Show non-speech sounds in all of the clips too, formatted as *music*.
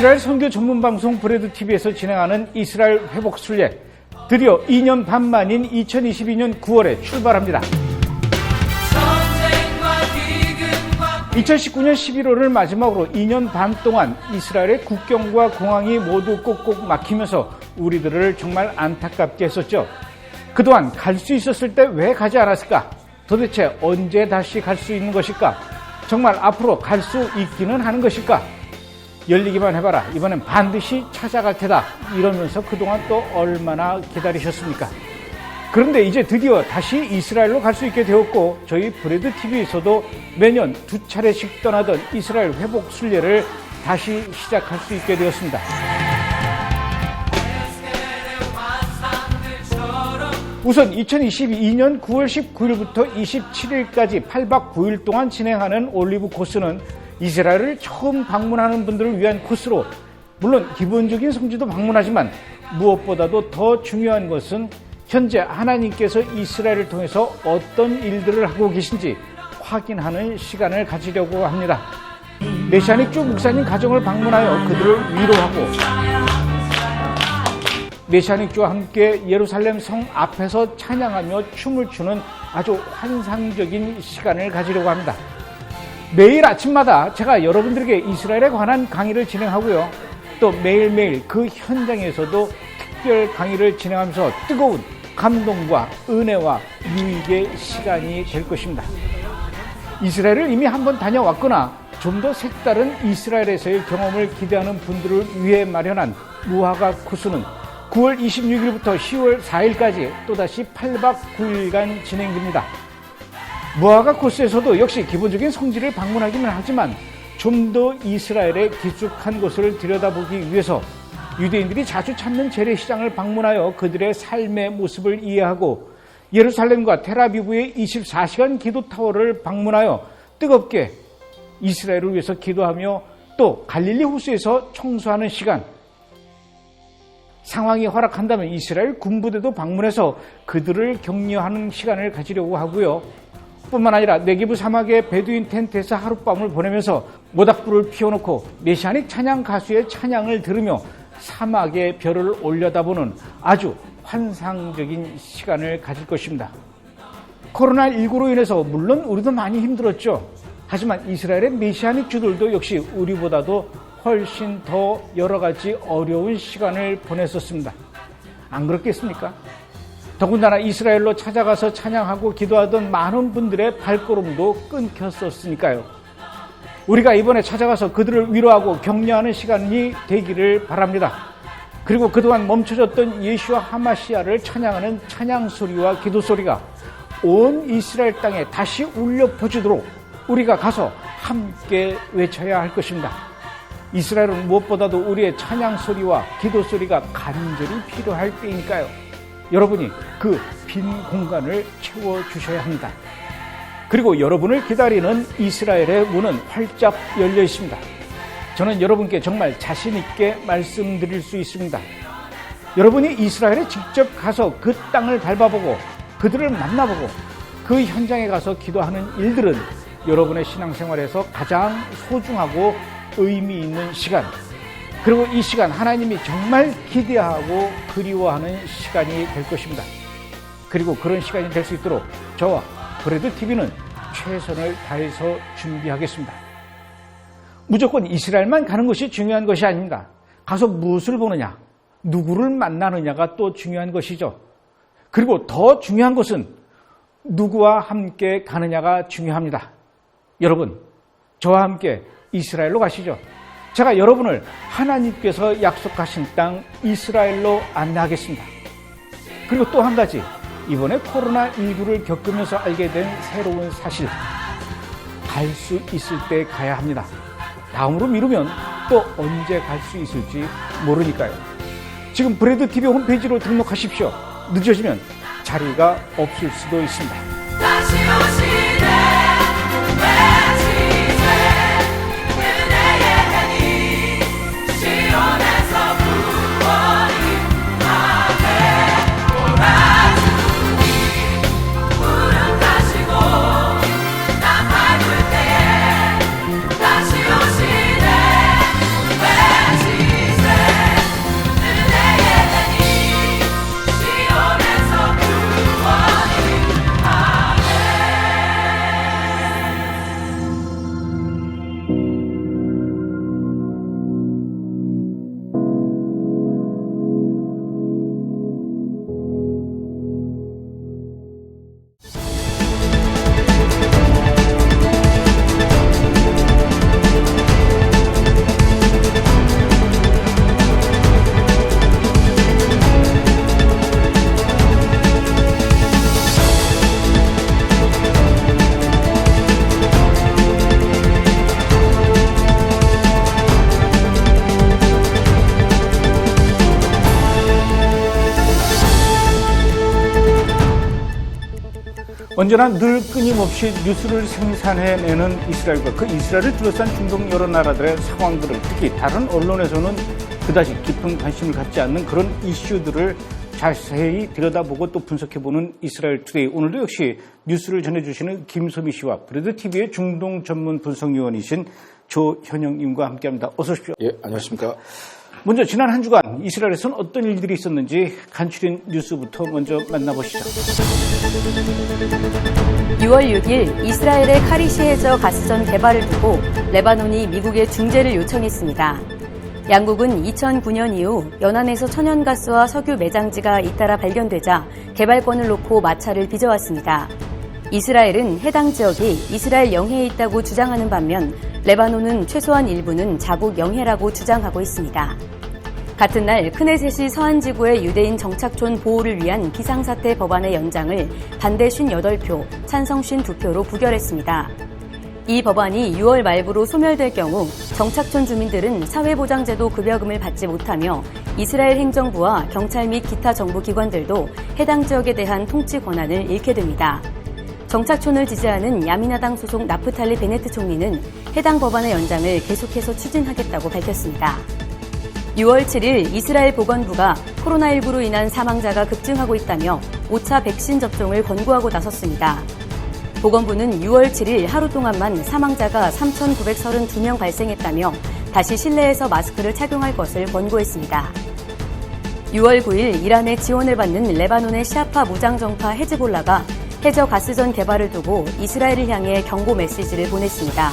이스라엘 선교 전문 방송 브레드 TV에서 진행하는 이스라엘 회복 순례 드디어 2년 반 만인 2022년 9월에 출발합니다. 2019년 11월을 마지막으로 2년 반 동안 이스라엘의 국경과 공항이 모두 꼭꼭 막히면서 우리들을 정말 안타깝게 했었죠. 그동안 갈 수 있었을 때 왜 가지 않았을까? 도대체 언제 다시 갈 수 있는 것일까? 정말 앞으로 갈 수 있기는 하는 것일까? 열리기만 해봐라. 이번엔 반드시 찾아갈 테다. 이러면서 그동안 또 얼마나 기다리셨습니까? 그런데 이제 드디어 다시 이스라엘로 갈 수 있게 되었고 저희 브레드 TV에서도 매년 두 차례씩 떠나던 이스라엘 회복 순례를 다시 시작할 수 있게 되었습니다. 우선 2022년 9월 19일부터 27일까지 8박 9일 동안 진행하는 올리브 코스는 이스라엘을 처음 방문하는 분들을 위한 코스로 물론 기본적인 성지도 방문하지만 무엇보다도 더 중요한 것은 현재 하나님께서 이스라엘을 통해서 어떤 일들을 하고 계신지 확인하는 시간을 가지려고 합니다. 메시아닉 주 목사님 가정을 방문하여 그들을 위로하고 메시아닉 주와 함께 예루살렘 성 앞에서 찬양하며 춤을 추는 아주 환상적인 시간을 가지려고 합니다. 매일 아침마다 제가 여러분들에게 이스라엘에 관한 강의를 진행하고요. 또 매일매일 그 현장에서도 특별 강의를 진행하면서 뜨거운 감동과 은혜와 유익의 시간이 될 것입니다. 이스라엘을 이미 한번 다녀왔거나 좀 더 색다른 이스라엘에서의 경험을 기대하는 분들을 위해 마련한 무화과 코스는 9월 26일부터 10월 4일까지 또다시 8박 9일간 진행됩니다. 무화과 코스에서도 역시 기본적인 성지를 방문하기는 하지만 좀 더 이스라엘의 깊숙한 곳을 들여다보기 위해서 유대인들이 자주 찾는 재래시장을 방문하여 그들의 삶의 모습을 이해하고 예루살렘과 테라비브의 24시간 기도타워를 방문하여 뜨겁게 이스라엘을 위해서 기도하며 또 갈릴리 호수에서 청소하는 시간 상황이 허락한다면 이스라엘 군부대도 방문해서 그들을 격려하는 시간을 가지려고 하고요. 뿐만 아니라 네기브 사막의 베두인 텐트에서 하룻밤을 보내면서 모닥불을 피워놓고 메시아닉 찬양 가수의 찬양을 들으며 사막의 별을 올려다보는 아주 환상적인 시간을 가질 것입니다. 코로나19로 인해서 물론 우리도 많이 힘들었죠. 하지만 이스라엘의 메시아닉 주들도 역시 우리보다도 훨씬 더 여러 가지 어려운 시간을 보냈었습니다. 안 그렇겠습니까? 더군다나 이스라엘로 찾아가서 찬양하고 기도하던 많은 분들의 발걸음도 끊겼었으니까요. 우리가 이번에 찾아가서 그들을 위로하고 격려하는 시간이 되기를 바랍니다. 그리고 그동안 멈춰졌던 예수와 하마시아를 찬양하는 찬양 소리와 기도 소리가 온 이스라엘 땅에 다시 울려 퍼지도록 우리가 가서 함께 외쳐야 할 것입니다. 이스라엘은 무엇보다도 우리의 찬양 소리와 기도 소리가 간절히 필요할 때이니까요. 여러분이 그 빈 공간을 채워 주셔야 합니다. 그리고 여러분을 기다리는 이스라엘의 문은 활짝 열려 있습니다. 저는 여러분께 정말 자신있게 말씀드릴 수 있습니다. 여러분이 이스라엘에 직접 가서 그 땅을 밟아보고 그들을 만나보고 그 현장에 가서 기도하는 일들은 여러분의 신앙생활에서 가장 소중하고 의미 있는 시간, 그리고 이 시간 하나님이 정말 기대하고 그리워하는 시간이 될 것입니다. 그리고 그런 시간이 될 수 있도록 저와 브레드 TV는 최선을 다해서 준비하겠습니다. 무조건 이스라엘만 가는 것이 중요한 것이 아닙니다. 가서 무엇을 보느냐, 누구를 만나느냐가 또 중요한 것이죠. 그리고 더 중요한 것은 누구와 함께 가느냐가 중요합니다. 여러분, 저와 함께 이스라엘로 가시죠. 제가 여러분을 하나님께서 약속하신 땅 이스라엘로 안내하겠습니다. 그리고 또 한 가지, 이번에 코로나19를 겪으면서 알게 된 새로운 사실. 갈 수 있을 때 가야 합니다. 다음으로 미루면 또 언제 갈 수 있을지 모르니까요. 지금 브레드 TV 홈페이지로 등록하십시오. 늦어지면 자리가 없을 수도 있습니다. 언제나 늘 끊임없이 뉴스를 생산해내는 이스라엘과 그 이스라엘을 둘러싼 중동 여러 나라들의 상황들을 특히 다른 언론에서는 그다지 깊은 관심을 갖지 않는 그런 이슈들을 자세히 들여다보고 또 분석해보는 이스라엘 투데이. 오늘도 역시 뉴스를 전해주시는 김소미 씨와 브레드 TV의 중동 전문 분석위원이신 조현영님과 함께합니다. 어서 오십시오. 예, 안녕하십니까. 먼저 지난 한 주간 이스라엘에서는 어떤 일들이 있었는지 간추린 뉴스부터 먼저 만나보시죠. 6월 6일 이스라엘의 카리시 해저 가스전 개발을 두고 레바논이 미국에 중재를 요청했습니다. 양국은 2009년 이후 연안에서 천연가스와 석유 매장지가 잇따라 발견되자 개발권을 놓고 마찰을 빚어왔습니다. 이스라엘은 해당 지역이 이스라엘 영해에 있다고 주장하는 반면 레바논은 최소한 일부는 자국 영해라고 주장하고 있습니다. 같은 날 크네셋이 서한 지구의 유대인 정착촌 보호를 위한 비상사태 법안의 연장을 반대 58표, 찬성 52표로 부결했습니다. 이 법안이 6월 말부로 소멸될 경우 정착촌 주민들은 사회보장제도 급여금을 받지 못하며 이스라엘 행정부와 경찰 및 기타 정부 기관들도 해당 지역에 대한 통치 권한을 잃게 됩니다. 정착촌을 지지하는 야미나당 소속 나프탈리 베네트 총리는 해당 법안의 연장을 계속해서 추진하겠다고 밝혔습니다. 6월 7일 이스라엘 보건부가 코로나19로 인한 사망자가 급증하고 있다며 5차 백신 접종을 권고하고 나섰습니다. 보건부는 6월 7일 하루 동안만 사망자가 3,932명 발생했다며 다시 실내에서 마스크를 착용할 것을 권고했습니다. 6월 9일 이란의 지원을 받는 레바논의 시아파 무장정파 헤즈볼라가 해저 가스전 개발을 두고 이스라엘을 향해 경고 메시지를 보냈습니다.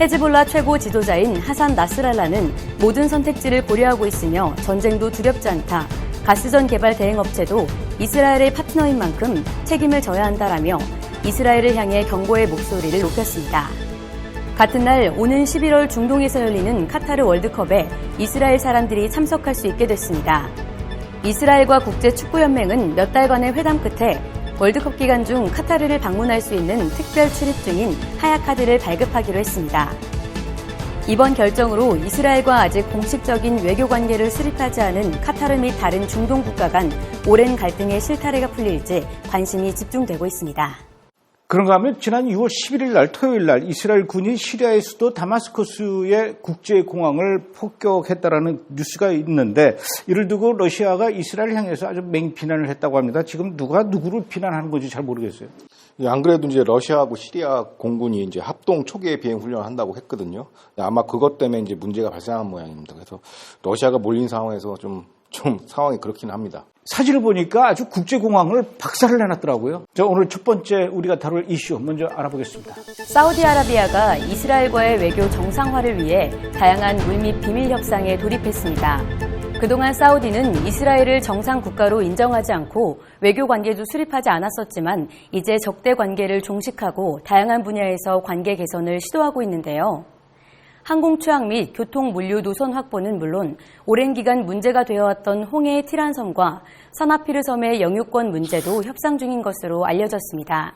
헤즈볼라 최고 지도자인 하산 나스랄라는 모든 선택지를 고려하고 있으며 전쟁도 두렵지 않다. 가스전 개발 대행 업체도 이스라엘의 파트너인 만큼 책임을 져야 한다라며 이스라엘을 향해 경고의 목소리를 높였습니다. 같은 날 오는 11월 중동에서 열리는 카타르 월드컵에 이스라엘 사람들이 참석할 수 있게 됐습니다. 이스라엘과 국제축구연맹은 몇 달간의 회담 끝에 월드컵 기간 중 카타르를 방문할 수 있는 특별 출입 중인 하야카드를 발급하기로 했습니다. 이번 결정으로 이스라엘과 아직 공식적인 외교 관계를 수립하지 않은 카타르 및 다른 중동 국가 간 오랜 갈등의 실타래가 풀릴지 관심이 집중되고 있습니다. 그런가 하면 지난 6월 11일 날 토요일 날 이스라엘 군이 시리아의 수도 다마스커스의 국제공항을 폭격했다라는 뉴스가 있는데 이를 두고 러시아가 이스라엘을 향해서 아주 맹비난을 했다고 합니다. 지금 누가 누구를 비난하는 건지 잘 모르겠어요. 예, 안 그래도 이제 러시아하고 시리아 공군이 이제 합동 초계 비행 훈련을 한다고 했거든요. 아마 그것 때문에 이제 문제가 발생한 모양입니다. 그래서 러시아가 몰린 상황에서 좀, 좀 상황이 그렇긴 합니다. 사진을 보니까 아주 국제공항을 박살을 내놨더라고요. 자, 오늘 첫 번째 우리가 다룰 이슈 먼저 알아보겠습니다. 사우디아라비아가 이스라엘과의 외교 정상화를 위해 다양한 물밑 비밀 협상에 돌입했습니다. 그동안 사우디는 이스라엘을 정상 국가로 인정하지 않고 외교 관계도 수립하지 않았었지만 이제 적대 관계를 종식하고 다양한 분야에서 관계 개선을 시도하고 있는데요. 항공 취항 및 교통 물류 노선 확보는 물론 오랜 기간 문제가 되어왔던 홍해의 티란 섬과 서나피르 섬의 영유권 문제도 협상 중인 것으로 알려졌습니다.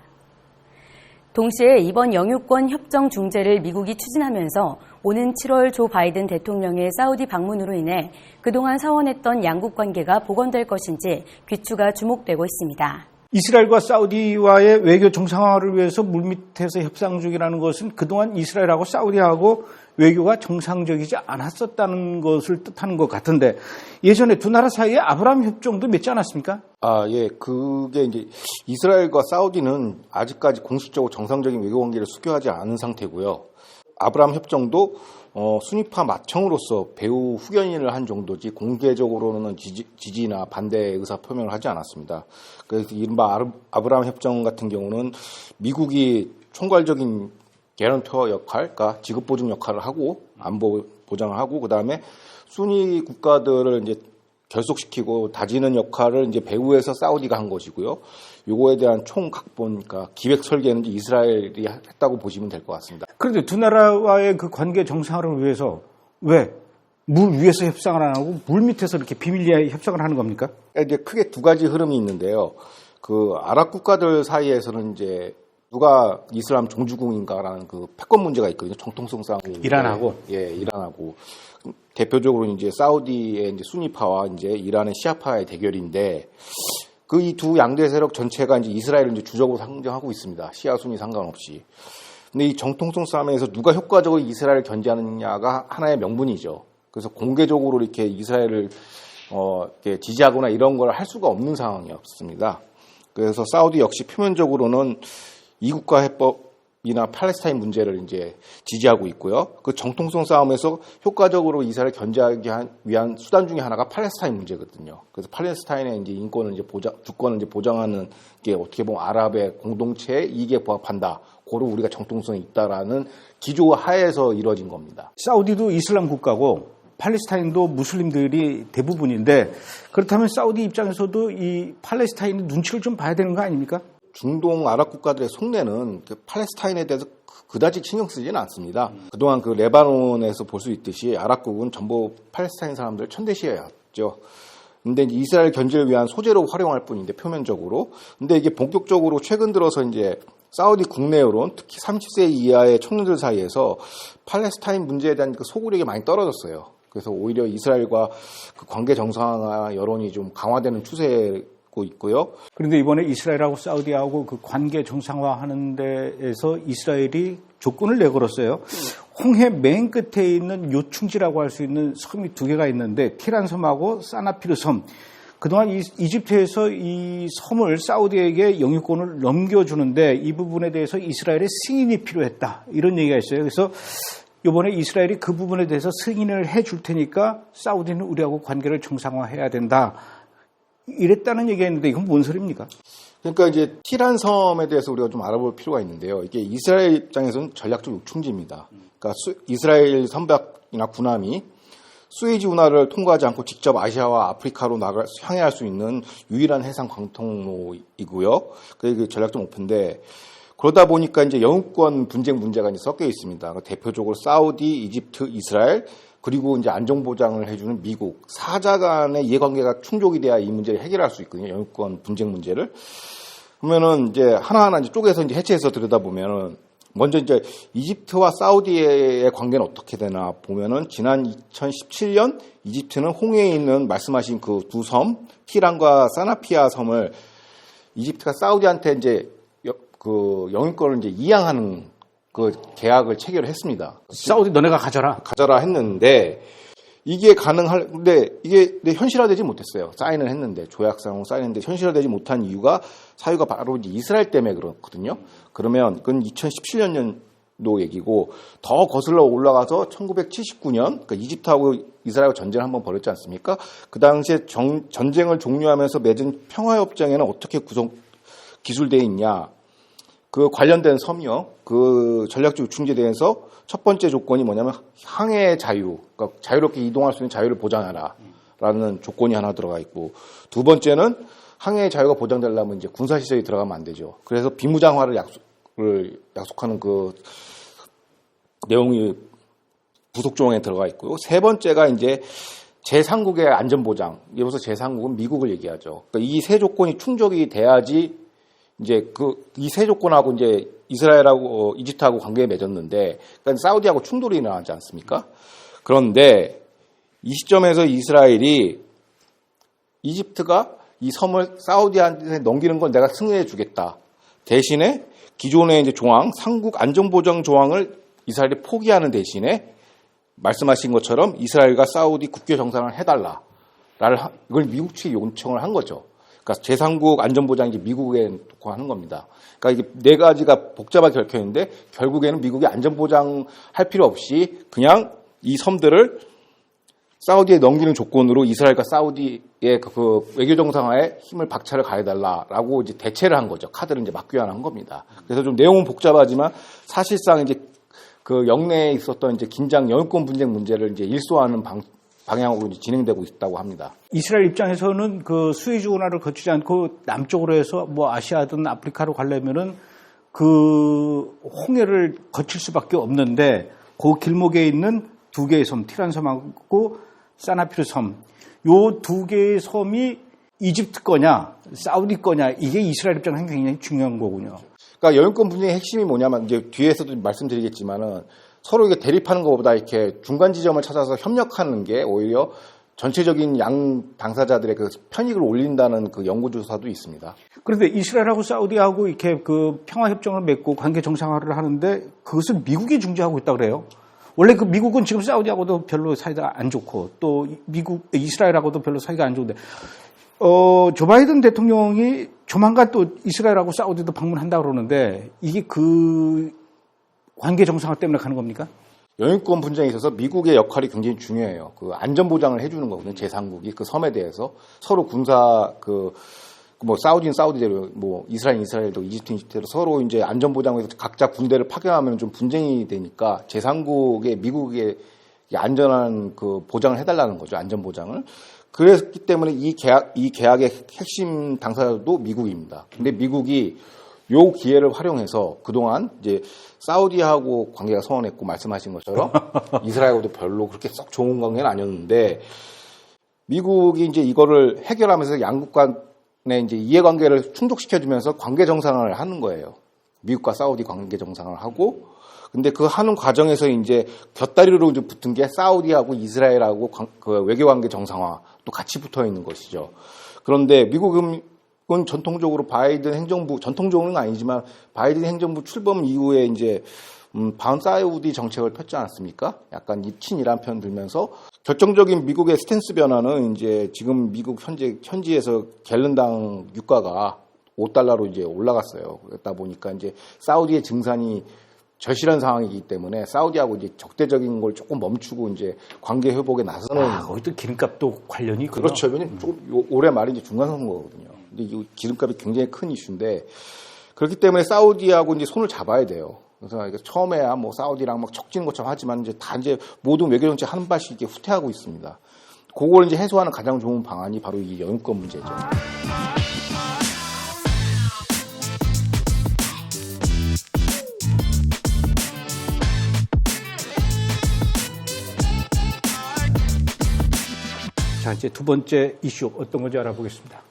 동시에 이번 영유권 협정 중재를 미국이 추진하면서 오는 7월 조 바이든 대통령의 사우디 방문으로 인해 그동안 사원했던 양국 관계가 복원될 것인지 귀추가 주목되고 있습니다. 이스라엘과 사우디와의 외교 정상화를 위해서 물밑에서 협상 중이라는 것은 그동안 이스라엘하고 사우디하고 외교가 정상적이지 않았었다는 것을 뜻하는 것 같은데 예전에 두 나라 사이에 아브라함 협정도 맺지 않았습니까? 아, 예. 그게 이제 이스라엘과 사우디는 아직까지 공식적으로 정상적인 외교 관계를 수교하지 않은 상태고요. 아브라함 협정도 어, 순위파 마청으로서 배후 후견인을 한 정도지 공개적으로는 지지, 나 반대 의사 표명을 하지 않았습니다. 그래서 이른바 아브라함 협정 같은 경우는 미국이 총괄적인 개런터 역할, 그러니까 지급 보증 역할을 하고 안보 보장을 하고 그 다음에 순위 국가들을 이제 결속시키고 다지는 역할을 이제 배후에서 사우디가 한 것이고요. 요거에 대한 총 각본, 그러니까 기획 설계는 이제 이스라엘이 했다고 보시면 될 것 같습니다. 그런데 두 나라와의 그 관계 정상화를 위해서 왜 물 위에서 협상을 안 하고 물 밑에서 이렇게 비밀리에 협상을 하는 겁니까? 이제 크게 두 가지 흐름이 있는데요. 그 아랍 국가들 사이에서는 이제 누가 이슬람 종주국인가라는 그 패권 문제가 있거든요. 정통성 싸움이. 있는데. 이란하고? 예, 이란하고. 대표적으로 이제 사우디의 이제 수니파와 이제 이란의 시아파의 대결인데 그 이 두 양대 세력 전체가 이제 이스라엘을 이제 주적으로 상정하고 있습니다. 시아 순위 상관없이. 근데 이 정통성 싸움에서 누가 효과적으로 이스라엘을 견제하느냐가 하나의 명분이죠. 그래서 공개적으로 이렇게 이스라엘을 어, 이렇게 지지하거나 이런 걸 할 수가 없는 상황이었습니다. 그래서 사우디 역시 표면적으로는 이국가 해법이나 팔레스타인 문제를 이제 지지하고 있고요. 그 정통성 싸움에서 효과적으로 이스라엘 견제하기 한- 위한 수단 중에 하나가 팔레스타인 문제거든요. 그래서 팔레스타인의 이제 인권을 이제 보장, 주권을 이제 보장하는 게 어떻게 보면 아랍의 공동체의 이익에 부합한다. 고로 우리가 정통성이 있다라는 기조 하에서 이루어진 겁니다. 사우디도 이슬람 국가고 팔레스타인도 무슬림들이 대부분인데 그렇다면 사우디 입장에서도 이 팔레스타인의 눈치를 좀 봐야 되는 거 아닙니까? 중동 아랍 국가들의 속내는 그 팔레스타인에 대해서 그- 그다지 신경 쓰지는 않습니다. 그동안 그 레바논에서 볼 수 있듯이 아랍국은 전부 팔레스타인 사람들 천대시였죠. 근데 이스라엘 견제를 위한 소재로 활용할 뿐인데 표면적으로. 근데 이게 본격적으로 최근 들어서 이제 사우디 국내 여론, 특히 30세 이하의 청년들 사이에서 팔레스타인 문제에 대한 그 소구력이 많이 떨어졌어요. 그래서 오히려 이스라엘과 그 관계 정상화 여론이 좀 강화되는 추세 고 있고요. 그런데 이번에 이스라엘하고 사우디하고 그 관계 정상화하는 데에서 이스라엘이 조건을 내걸었어요. 홍해 맨 끝에 있는 요충지라고 할 수 있는 섬이 두 개가 있는데 티란 섬하고 사나피르 섬. 그동안 이, 이집트에서 이 섬을 사우디에게 영유권을 넘겨주는데 이 부분에 대해서 이스라엘의 승인이 필요했다. 이런 얘기가 있어요. 그래서 이번에 이스라엘이 그 부분에 대해서 승인을 해 줄 테니까 사우디는 우리하고 관계를 정상화해야 된다. 이랬다는 얘기가 있는데 이건 뭔 소리입니까? 그러니까 이제 티란 섬에 대해서 우리가 좀 알아볼 필요가 있는데요. 이게 이스라엘 입장에서는 전략적 요충지입니다. 그러니까 수- 이스라엘 선박이나 군함이 수에지 운하를 통과하지 않고 직접 아시아와 아프리카로 나갈 향해할 수 있는 유일한 해상 광통로이고요. 그게 전략적 목표인데 그러다 보니까 이제 영유권 분쟁 문제가 이제 섞여 있습니다. 그러니까 대표적으로 사우디, 이집트, 이스라엘 그리고 이제 안정 보장을 해주는 미국 사자 간의 이해관계가 충족이 돼야 이 문제를 해결할 수 있거든요. 영유권 분쟁 문제를. 그러면은 이제 하나하나 이제 쪼개서 이제 해체해서 들여다 보면은 먼저 이제 이집트와 사우디의 관계는 어떻게 되나 보면은 지난 2017년 이집트는 홍해에 있는 말씀하신 그 두 섬, 티란과 사나피아 섬을 이집트가 사우디한테 이제 여- 그 영유권을 이제 이양하는 그 계약을 체결을 했습니다. 사우디 너네가 가져라. 가져라 했는데 이게 가능할 근데 이게 현실화되지 못했어요. 사인을 했는데 조약상으로 사인했는데 현실화되지 못한 이유가 사유가 바로 이스라엘 때문에 그렇거든요. 그러면 그건 2017년 도 얘기고 더 거슬러 올라가서 1979년 그러니까 이집트하고 이스라엘 전쟁을 한번 벌였지 않습니까? 그 당시에 정- 전쟁을 종료하면서 맺은 평화협정에는 어떻게 구성 기술되어 있냐? 그 관련된 섬이요. 그 전략적 요충지에 대해서 첫 번째 조건이 뭐냐면 항해 자유, 그러니까 자유롭게 이동할 수 있는 자유를 보장하라라는 조건이 하나 들어가 있고 두 번째는 항해 자유가 보장되려면 이제 군사 시설이 들어가면 안 되죠. 그래서 비무장화를 약속을 약속하는 그 내용이 부속 조항에 들어가 있고요. 세 번째가 이제 제3국의 안전보장. 여기서 제3국은 미국을 얘기하죠. 그러니까 이 세 조건이 충족이 돼야지 이제 그 이 세 조건하고 이제 이스라엘하고 어, 이집트하고 관계에 맺었는데 그러니까 사우디하고 충돌이 일어나지 않습니까? 그런데 이 시점에서 이스라엘이 이집트가 이 섬을 사우디한테 넘기는 건 내가 승인해 주겠다. 대신에 기존의 이제 조항, 삼국 안전보장 조항을 이스라엘이 포기하는 대신에 말씀하신 것처럼 이스라엘과 사우디 국교 정상을 해달라. 이걸 미국 측에 요청을 한 거죠. 그러니까 제3국 안전보장이 미국에 독화하는 겁니다. 그러니까 이게 네 가지가 복잡하게 결켜 있는데 결국에는 미국이 안전보장 할 필요 없이 그냥 이 섬들을 사우디에 넘기는 조건으로 이스라엘과 사우디의 그, 그 외교 정상화에 힘을 박차를 가해달라라고 이제 대체를 한 거죠. 카드를 이제 맞교환한 겁니다. 그래서 좀 내용은 복잡하지만 사실상 이제 그 영내에 있었던 이제 긴장 영유권 분쟁 문제를 이제 일소하는 방, 방향으로 진행되고 있다고 합니다. 이스라엘 입장에서는 그 스웨즈 운하를 거치지 않고 남쪽으로 해서 뭐 아시아든 아프리카로 가려면은 그 홍해를 거칠 수밖에 없는데 그 길목에 있는 두 개의 섬, 티란 섬하고 사나피르 섬, 요 두 개의 섬이 이집트 거냐, 사우디 거냐, 이게 이스라엘 입장에서 굉장히 중요한 거군요. 그러니까 영유권 분쟁의 핵심이 뭐냐면 이제 뒤에서도 말씀드리겠지만은 서로 이게 대립하는 것보다 이렇게 중간 지점을 찾아서 협력하는 게 오히려 전체적인 양 당사자들의 그 편익을 올린다는 그 연구 조사도 있습니다. 그런데 이스라엘하고 사우디하고 이렇게 그 평화 협정을 맺고 관계 정상화를 하는데 그것을 미국이 중재하고 있다 그래요. 원래 그 미국은 지금 사우디하고도 별로 사이가 안 좋고 또 미국 이스라엘하고도 별로 사이가 안 좋은데 어, 조 바이든 대통령이 조만간 또 이스라엘하고 사우디도 방문한다 그러는데 이게 그 관계 정상화 때문에 가는 겁니까? 영유권 분쟁에 있어서 미국의 역할이 굉장히 중요해요. 그 안전 보장을 해주는 거거든요. 제3국이 그 섬에 대해서 서로 군사 그 뭐 사우디는 사우디대로 뭐 이스라엘 이스라엘도 이집트는 이집트대로 서로 이제 안전 보장에서 각자 군대를 파견하면 좀 분쟁이 되니까 제3국의 미국의 이 안전한 그 보장을 해달라는 거죠. 안전 보장을. 그랬기 때문에 이 계약 이 계약의 핵심 당사자도 미국입니다. 근데 미국이 요 기회를 활용해서 그동안 이제 사우디하고 관계가 소원했고 말씀하신 것처럼 *laughs* 이스라엘하고도 별로 그렇게 썩 좋은 관계는 아니었는데 미국이 이제 이거를 해결하면서 양국 간의 이제 이해관계를 충족시켜주면서 관계 정상을 하는 거예요. 미국과 사우디 관계 정상을 하고 근데 그 하는 과정에서 이제 곁다리로 이제 붙은 게 사우디하고 이스라엘하고 관- 그 외교 관계 정상화 또 같이 붙어 있는 것이죠. 그런데 미국은 전통적으로 바이든 행정부 전통적으로는 아니지만 바이든 행정부 출범 이후에 이제 음, 반 사우디 정책을 폈지 않았습니까? 약간 이 친이란 표현 들면서 결정적인 미국의 스탠스 변화는 이제 지금 미국 현재 현지에서 갤른당 유가가 5달러로 이제 올라갔어요. 그러다 보니까 이제 사우디의 증산이 절실한 상황이기 때문에 사우디하고 이제 적대적인 걸 조금 멈추고 이제 관계 회복에 나서는 아, 거기도 기름값도 관련이 있구나. 그렇죠. 왜냐면 요- 올해 말이 이제 중간 선거거든요. 기름값이 굉장히 큰 이슈인데 그렇기 때문에 사우디하고 이제 손을 잡아야 돼요. 그래서 처음에야 뭐 사우디랑 막 척지는 것처럼 하지만 이제 다 이제 모든 외교 정책 한 발씩 이렇게 후퇴하고 있습니다. 그걸 이제 해소하는 가장 좋은 방안이 바로 이 영유권 문제죠. 자, 이제 두 번째 이슈 어떤 건지 알아보겠습니다.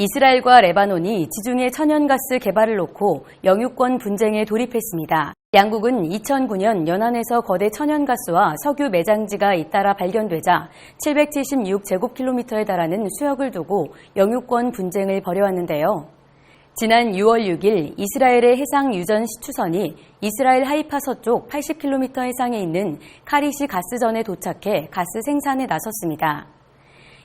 이스라엘과 레바논이 지중해 천연가스 개발을 놓고 영유권 분쟁에 돌입했습니다. 양국은 2009년 연안에서 거대 천연가스와 석유 매장지가 잇따라 발견되자 776제곱킬로미터에 달하는 수역을 두고 영유권 분쟁을 벌여왔는데요. 지난 6월 6일 이스라엘의 해상 유전 시추선이 이스라엘 하이파 서쪽 80km 해상에 있는 카리시 가스전에 도착해 가스 생산에 나섰습니다.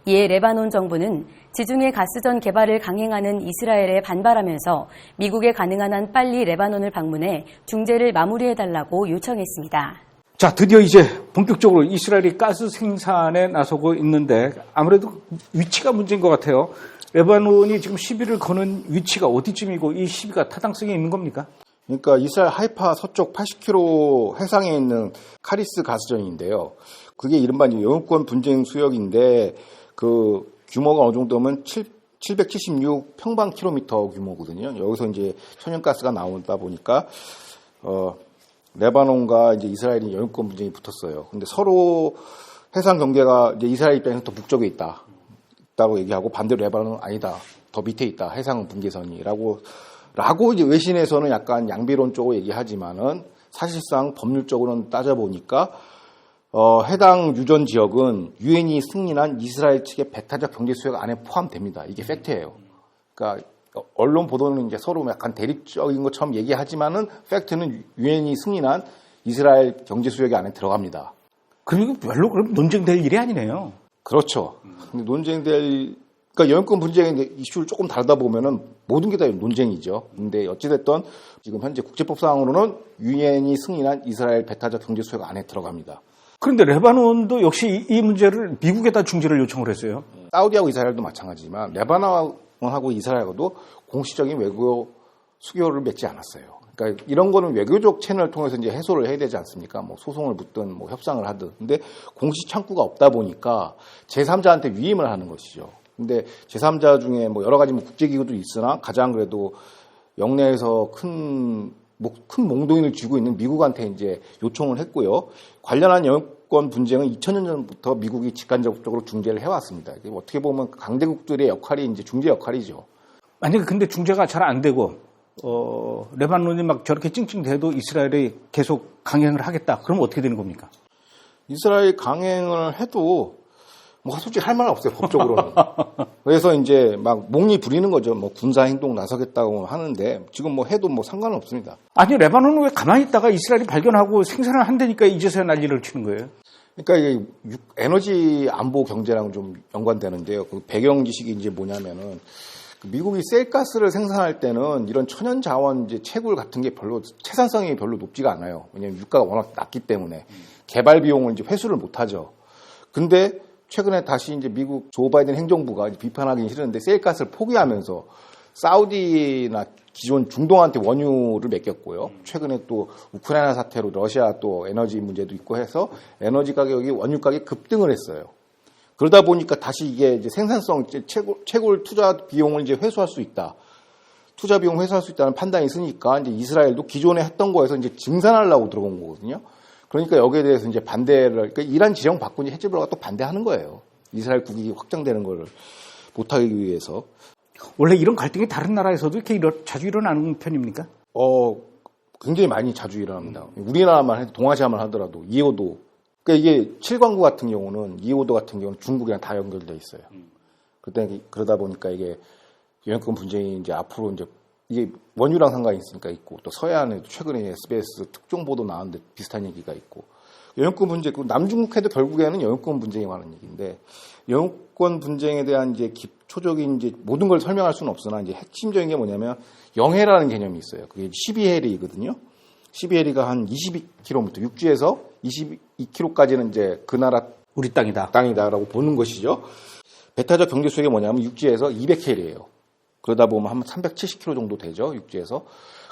이에 레바논 정부는 지중해 가스전 개발을 강행하는 이스라엘에 반발하면서 미국에 가능한 한 빨리 레바논을 방문해 중재를 마무리해달라고 요청했습니다. 자, 드디어 이제 본격적으로 이스라엘이 가스 생산에 나서고 있는데 아무래도 위치가 문제인 것 같아요. 레바논이 지금 시비를 거는 위치가 어디쯤이고 이 시비가 타당성이 있는 겁니까? 그러니까 이스라엘 하이파 서쪽 80km 해상에 있는 카리스 가스전인데요. 그게 이른바 영유권 분쟁 수역인데 그 규모가 어느 정도면 7, 776 평방 킬로미터 규모거든요. 여기서 이제 천연가스가 나오다 보니까 어 레바논과 이제 이스라엘이 영유권 분쟁이 붙었어요. 근데 서로 해상 경계가 이제 이스라엘 입장에서 더 북쪽에 있다. 있다고 얘기하고 반대로 레바논은 아니다. 더 밑에 있다. 해상 분계선이라고 라고 이제 외신에서는 약간 양비론 쪽으로 얘기하지만은 사실상 법률적으로는 따져보니까 어, 해당 유전 지역은 유엔이 승인한 이스라엘 측의 배타적 경제 수역 안에 포함됩니다. 이게 팩트예요. 그러니까 언론 보도는 이제 서로 약간 대립적인 것처럼 얘기하지만은 팩트는 유엔이 승인한 이스라엘 경제 수역이 안에 들어갑니다. 그리고 별로 그럼 논쟁될 일이 아니네요. 그렇죠. 근데 논쟁될 그러니까 영유권 분쟁의 이슈를 조금 다르다 보면은 모든 게 다 논쟁이죠. 근데 어찌됐든 지금 현재 국제법상으로는 유엔이 승인한 이스라엘 배타적 경제 수역 안에 들어갑니다. 그런데 레바논도 역시 이, 이 문제를 미국에다 중재를 요청을 했어요. 사우디하고 이스라엘도 마찬가지지만 레바논하고 이스라엘하고도 공식적인 외교 수교를 맺지 않았어요. 그러니까 이런 거는 외교적 채널을 통해서 이제 해소를 해야 되지 않습니까? 뭐 소송을 붙든 뭐 협상을 하든. 근데 공식 창구가 없다 보니까 제3자한테 위임을 하는 것이죠. 근데 제3자 중에 뭐 여러 가지 뭐 국제기구도 있으나 가장 그래도 영내에서 큰, 뭐 큰 몽동인을 쥐고 있는 미국한테 이제 요청을 했고요. 관련한 영권 분쟁은 2000년 전부터 미국이 직간접적으로 중재를 해왔습니다. 이게 어떻게 보면 강대국들의 역할이 이제 중재 역할이죠. 만약에 근데 중재가 잘 안 되고 어, 레바논이 막 저렇게 찡찡대도 이스라엘이 계속 강행을 하겠다. 그럼 어떻게 되는 겁니까? 이스라엘 강행을 해도 뭐 솔직히 할 말은 없어요 법적으로는. *laughs* 그래서 이제 막 목리 부리는 거죠. 뭐 군사 행동 나서겠다고 하는데 지금 뭐 해도 뭐 상관은 없습니다. 아니 레바논은 왜 가만히 있다가 이스라엘이 발견하고 생산을 한다니까 이제서야 난리를 치는 거예요. 그러니까 이게 육- 에너지 안보 경제랑 좀 연관되는데요. 그 배경 지식이 이제 뭐냐면은 그 미국이 셀가스를 생산할 때는 이런 천연 자원 이제 채굴 같은 게 별로 채산성이 별로 높지가 않아요. 왜냐하면 유가가 워낙 낮기 때문에 개발 비용을 이제 회수를 못 하죠. 근데 최근에 다시 이제 미국 조 바이든 행정부가 이제 비판하기 싫은데 셀가스를 포기하면서 사우디나 기존 중동한테 원유를 맡겼고요. 최근에 또 우크라이나 사태로 러시아 또 에너지 문제도 있고 해서 에너지 가격이 원유 가격이 급등을 했어요. 그러다 보니까 다시 이게 이제 생산성 이제 채굴 투자 비용을 이제 회수할 수 있다. 투자 비용 회수할 수 있다는 판단이 있으니까 이제 이스라엘도 기존에 했던 거에서 이제 증산하려고 들어온 거거든요. 그러니까 여기에 대해서 이제 반대를 그러니까 이란 지령 받고 이제 헤즈볼라가 또 반대하는 거예요. 이스라엘 국익이 확장되는 거를 못하기 위해서. 원래 이런 갈등이 다른 나라에서도 이렇게 일어- 자주 일어나는 편입니까? 어, 굉장히 많이 자주 일어납니다. 우리나라만 해도 동아시아만 하더라도 이오도. 그러니까 이게 칠광구 같은 경우는 이오도 같은 경우는 중국이랑 다 연결돼 있어요. 그러다, 그러다 보니까 이게 영향권 분쟁이 이제 앞으로 이제 이게 원유랑 상관이 있으니까 있고 또 서해안에도 최근에 SBS 특종 보도 나왔는데 비슷한 얘기가 있고 영유권 분쟁, 그 남중국 해도 결국에는 영유권 분쟁에 관한 얘기인데 영유권 분쟁에 대한 이제 기초적인 이제 모든 걸 설명할 수는 없으나 이제 핵심적인 게 뭐냐면 영해라는 개념이 있어요. 그게 12해리거든요. 12해리가 한 22km 육지에서 22km까지는 이제 그 나라 우리 땅이다. 땅이다라고 보는 것이죠. 배타적 경제 수역이 뭐냐면 육지에서 200헬이에요. 그러다 보면 한 370km 정도 되죠, 육지에서.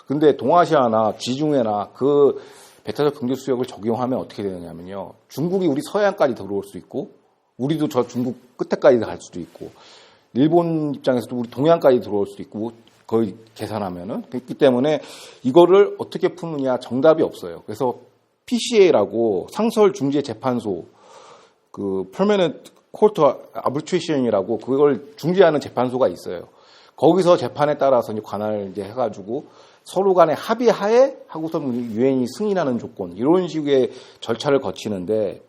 근데 동아시아나 지중해나 그 배타적 경제 수역을 적용하면 어떻게 되느냐면요. 중국이 우리 서해안까지 들어올 수 있고, 우리도 저 중국 끝에까지 갈 수도 있고, 일본 입장에서도 우리 동해안까지 들어올 수도 있고, 거의 계산하면은. 그렇기 때문에 이거를 어떻게 푸느냐 정답이 없어요. 그래서 PCA라고 상설 중재 재판소 그 permanent court arbitration이라고 그걸 중재하는 재판소가 있어요. 거기서 재판에 따라서 이제 관할 이제 해가지고 서로 간에 합의하에 하고서 유엔이 승인하는 조건 이런 식의 절차를 거치는데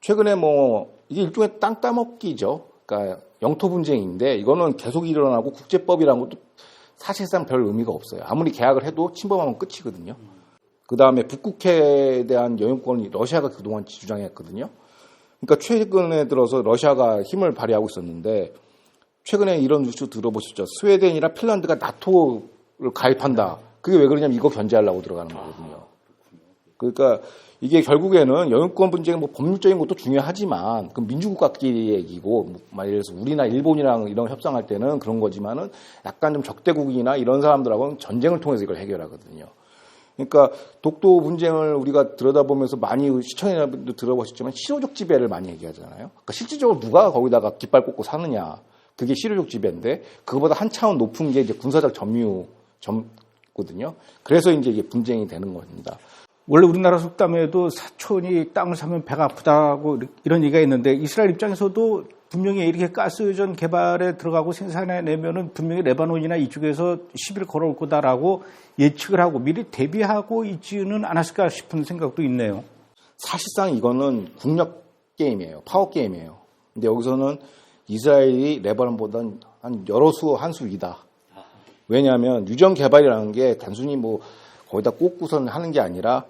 최근에 뭐 이게 일종의 땅 따먹기죠. 그러니까 영토 분쟁인데 이거는 계속 일어나고 국제법이라는 것도 사실상 별 의미가 없어요. 아무리 계약을 해도 침범하면 끝이거든요. 그 다음에 북극해에 대한 영유권이 러시아가 그동안 주장했거든요. 그러니까 최근에 들어서 러시아가 힘을 발휘하고 있었는데 최근에 이런 뉴스 들어보셨죠? 스웨덴이랑 핀란드가 나토를 가입한다. 그게 왜 그러냐면 이거 견제하려고 들어가는 거거든요. 그러니까 이게 결국에는 영유권 분쟁 뭐 법률적인 것도 중요하지만 그 민주국가끼리 얘기고 뭐 예를 들어서 우리나 일본이랑 이런 협상할 때는 그런 거지만은 약간 좀 적대국이나 이런 사람들하고는 전쟁을 통해서 이걸 해결하거든요. 그러니까 독도 분쟁을 우리가 들여다보면서 많이 시청자분도 들어보셨지만 실효적 지배를 많이 얘기하잖아요. 그러니까 실질적으로 누가 거기다가 깃발 꽂고 사느냐. 그게 실효적 지배인데 그거보다 한 차원 높은 게 이제 군사적 점유 점거든요. 그래서 이제 이게 분쟁이 되는 겁니다. 원래 우리나라 속담에도 사촌이 땅을 사면 배가 아프다고 이런 얘기가 있는데 이스라엘 입장에서도 분명히 이렇게 가스전 개발에 들어가고 생산해 내면은 분명히 레바논이나 이쪽에서 시비를 걸어올 거다라고 예측을 하고 미리 대비하고 있지는 않았을까 싶은 생각도 있네요. 사실상 이거는 국력 게임이에요. 파워 게임이에요. 근데 여기서는 이스라엘이 레바논보다는 한 여러 수 한 수 위다. 왜냐하면 유전 개발이라는 게 단순히 뭐 거기다 꽂고선 하는 게 아니라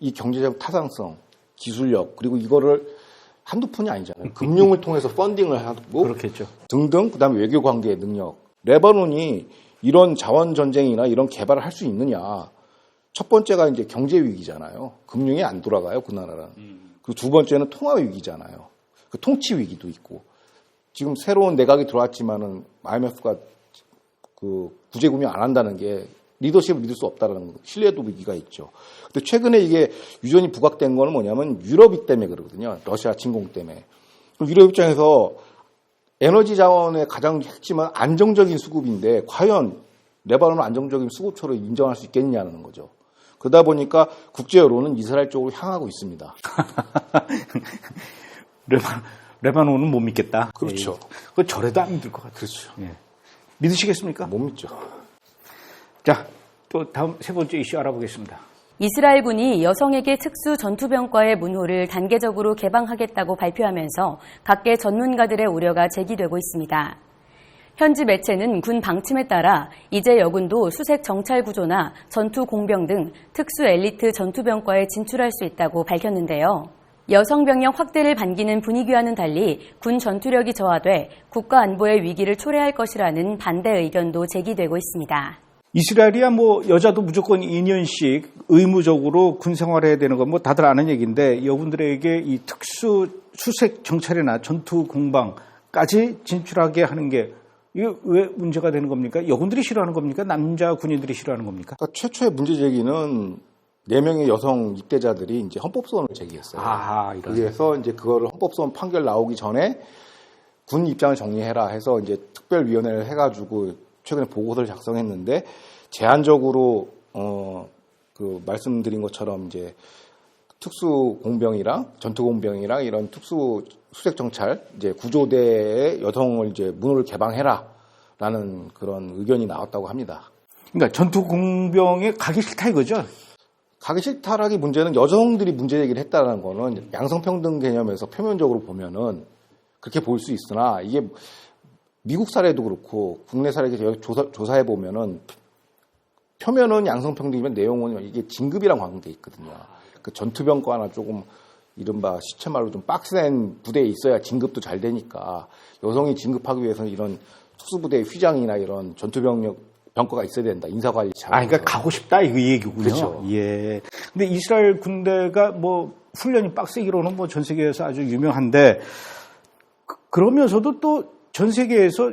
이 경제적 타당성, 기술력 그리고 이거를 한두 푼이 아니잖아요. 금융을 통해서 펀딩을 하고 그렇겠죠. 등등 그다음에 외교 관계의 능력. 레바논이 이런 자원 전쟁이나 이런 개발을 할 수 있느냐? 첫 번째가 이제 경제 위기잖아요. 금융이 안 돌아가요 그 나라는. 그리고 두 번째는 통화 위기잖아요. 그 통치 위기도 있고. 지금 새로운 내각이 들어왔지만은 IMF가 그 구제 금융 안 한다는 게 리더십을 믿을 수 없다라는 신뢰도 위기가 있죠. 근데 최근에 이게 유전이 부각된 거는 뭐냐면 유럽이 때문에 그러거든요. 러시아 침공 때문에. 유럽 입장에서 에너지 자원의 가장 핵심은 안정적인 수급인데 과연 레바논을 안정적인 수급처로 인정할 수 있겠냐는 거죠. 그러다 보니까 국제 여론은 이스라엘 쪽으로 향하고 있습니다. *laughs* 레바, 레바논은 못 믿겠다. 그렇죠. 예. 그 저래도 안 믿을 것 같아요. 그렇죠. 예. 믿으시겠습니까? 못 믿죠. 자, 또 다음 세 번째 이슈 알아보겠습니다. 이스라엘군이 여성에게 특수 전투병과의 문호를 단계적으로 개방하겠다고 발표하면서 각계 전문가들의 우려가 제기되고 있습니다. 현지 매체는 군 방침에 따라 이제 여군도 수색 정찰 구조나 전투 공병 등 특수 엘리트 전투병과에 진출할 수 있다고 밝혔는데요. 여성 병력 확대를 반기는 분위기와는 달리 군 전투력이 저하돼 국가 안보의 위기를 초래할 것이라는 반대 의견도 제기되고 있습니다. 이스라엘이야 뭐 여자도 무조건 2년씩 의무적으로 군 생활해야 되는 건 뭐 다들 아는 얘기인데 여분들에게 이 특수 수색 정찰이나 전투 공방까지 진출하게 하는 게 이게 왜 문제가 되는 겁니까? 여군들이 싫어하는 겁니까? 남자 군인들이 싫어하는 겁니까? 그러니까 최초의 문제 제기는 네 명의 여성 입대자들이 이제 헌법소원을 제기했어요. 이런. 그래서 이제 그거를 헌법소원 판결 나오기 전에 군 입장을 정리해라 해서 이제 특별위원회를 해가지고 최근에 보고서를 작성했는데 제한적으로 어 그 말씀드린 것처럼 이제 특수 공병이랑 전투 공병이랑 이런 특수 수색 정찰 이제 구조대의 여성을 이제 문호를 개방해라라는 그런 의견이 나왔다고 합니다. 그러니까 전투 공병에 가기 싫다 이거죠? 가기 싫다라기 문제는 여성들이 문제 제기를 했다는 거는 양성평등 개념에서 표면적으로 보면은 그렇게 볼 수 있으나 이게 미국 사례도 그렇고 국내 사례 조사, 조사해 보면은 표면은 양성평등이면 내용은 이게 진급이랑 관계 있거든요. 그 전투병과나 조금 이른바 시체 말로 좀 빡센 부대에 있어야 진급도 잘 되니까 여성이 진급하기 위해서는 이런 특수부대 휘장이나 이런 전투병력 병과가 있어야 된다. 인사관리 잘. 아, 그러니까 가고 싶다 이 얘기군요. 그렇죠. 예. 근데 이스라엘 군대가 뭐 훈련이 빡세기로는 뭐 전 세계에서 아주 유명한데 그- 그러면서도 또 전 세계에서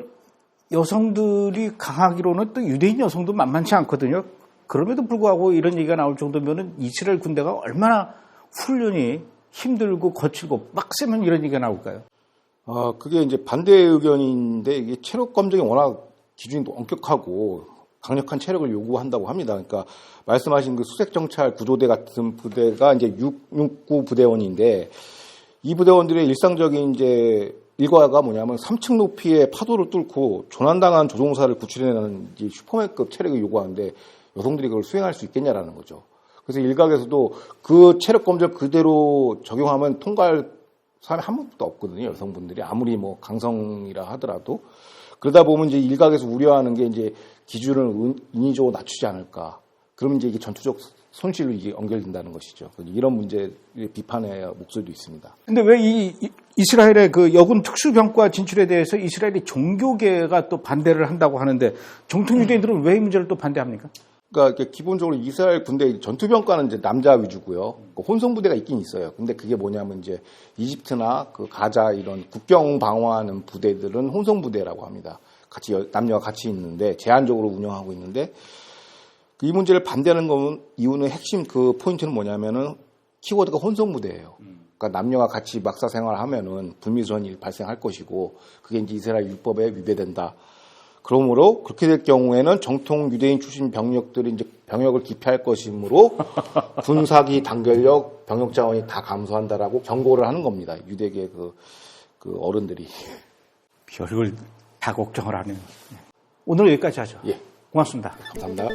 여성들이 강하기로는 또 유대인 여성도 만만치 않거든요. 그럼에도 불구하고 이런 얘기가 나올 정도면은 이스라엘 군대가 얼마나 훈련이 힘들고 거칠고 빡세면 이런 얘기가 나올까요? 아, 그게 이제 반대 의견인데 이게 체력 검증이 워낙 기준이 엄격하고 강력한 체력을 요구한다고 합니다. 그러니까 말씀하신 그 수색 정찰 구조대 같은 부대가 이제 669 부대원인데 이 부대원들의 일상적인 이제 일과가 뭐냐면 3층 높이의 파도를 뚫고 조난당한 조종사를 구출해내는 슈퍼맨급 체력을 요구하는데 여성들이 그걸 수행할 수 있겠냐라는 거죠. 그래서 일각에서도 그 체력 검정 그대로 적용하면 통과할 사람이 한 명도 없거든요. 여성분들이 아무리 뭐 강성이라 하더라도 그러다 보면 이제 일각에서 우려하는 게 이제 기준을 은- 인위적으로 낮추지 않을까. 그러면 이제 이게 전투적 손실로 이게 연결된다는 것이죠. 이런 문제 비판의 목소리도 있습니다. 근데 왜 이 이스라엘의 그 여군 특수병과 진출에 대해서 이스라엘이 종교계가 또 반대를 한다고 하는데 정통 유대인들은 왜 이 문제를 또 반대합니까? 그러니까 기본적으로 이스라엘 군대 전투병과는 이제 남자 위주고요. 그 혼성 부대가 있긴 있어요. 근데 그게 뭐냐면 이제 이집트나 그 가자 이런 국경 방어하는 부대들은 혼성 부대라고 합니다. 같이 여- 남녀가 같이 있는데 제한적으로 운영하고 있는데 이 문제를 반대하는 건 이유는 핵심 그 포인트는 뭐냐면은 키워드가 혼성 부대예요. 그러니까 남녀가 같이 막사 생활하면은 불미스러운 발생할 것이고 그게 이제 이스라엘 율법에 위배된다. 그러므로 그렇게 될 경우에는 정통 유대인 출신 병력들이 이제 병역을 기피할 것이므로 *laughs* 군사기 단결력 병역 자원이 다 감소한다라고 경고를 하는 겁니다. 유대계 그, 그 어른들이. 별걸 다 걱정을 하는. 오늘 여기까지 하죠. 예. 고맙습니다. 감사합니다.